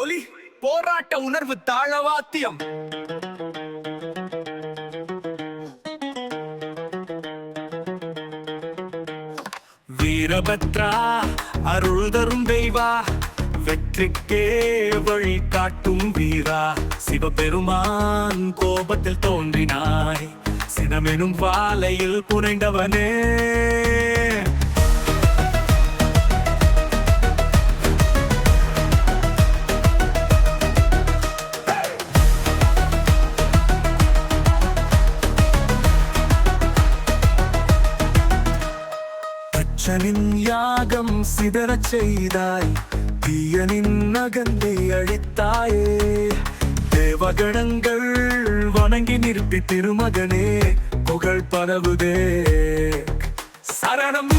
ஒலி போராட்ட உணர்வு தாழவாத்தியம் வீரபத்ரா அருள் தரும் தெய்வா வெற்றிக்கே வழி காட்டும் வீரா. சிவபெருமான் கோபத்தில் தோன்றினாய் சினமெனும் வாலையில் புனைந்தவனே. தச்சனின் யாகம் சிதறச் செய்தாய் தீயனின் நகந்தை அழித்தாயே. தேவகணங்கள் வணங்கி நிறுத்தி திருமகனே புகழ் பரவுதே. சரணம்.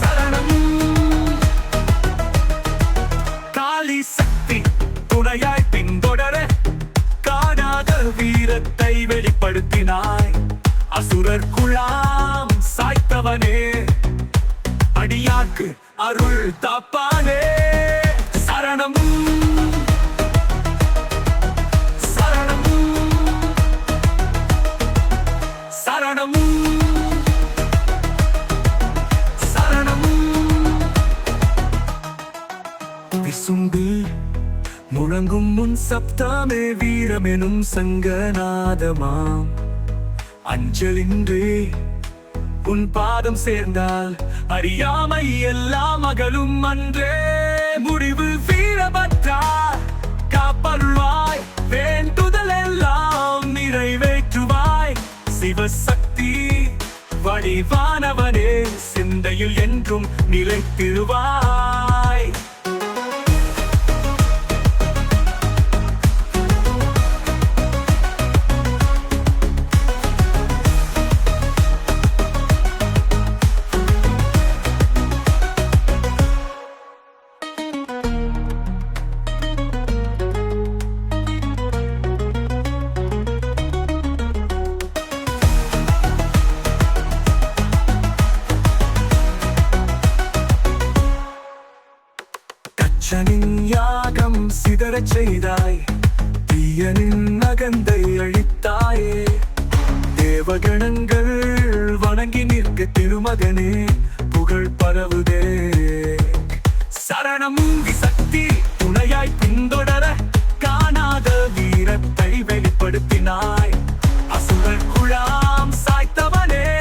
சரணம். காளி சக்தி துணையாய் பின்தொடர காணாத வீரத்தை வெளிப்படுத்தினாய். அசுரர் குழாய் அருள் தாப்பானே. சரணம். சரணம். சரணம். சரணம். விசும்பு முழங்கும் முன் சப்தாமே வீரமெனும் சங்கநாதமாம். அஞ்சலின்றே உன் பாதம் சேர்ந்தால் அறியாமை எல்லாம் மகளும் அன்றே. முடிவு வீரபத்ரா காப்பருள்வாய் வேண்டுதல் எல்லாம் நிறைவேற்றுவாய். சிவசக்தி வடிவானவனே சிந்தையில் என்றும் நிலைத்திருவாய் சிதறச் செய்தாய். தீயனின் நகந்தை அழித்தாயே. தேவகணங்கள் வணங்கி நிற்க திருமகனே புகழ் பரவுதே. சரணம் சக்தி துணையாய் பின்தொடர காணாத வீரத்தை வெளிப்படுத்தினாய். அசுரர் குழாம் சாய்த்தவனே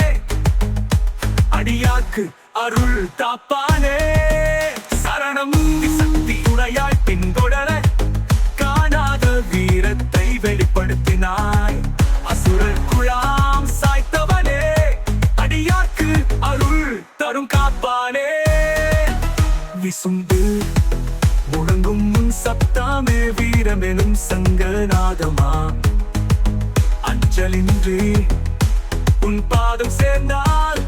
அடியாக்கு அருள் தாப்பானே. சரணம் சுண்டு. முழங்கும் முன் சப்தாமே வீரமெனும் சங்கநாதமா? அஞ்சலின்றி உன் பாதம் சேர்ந்தால்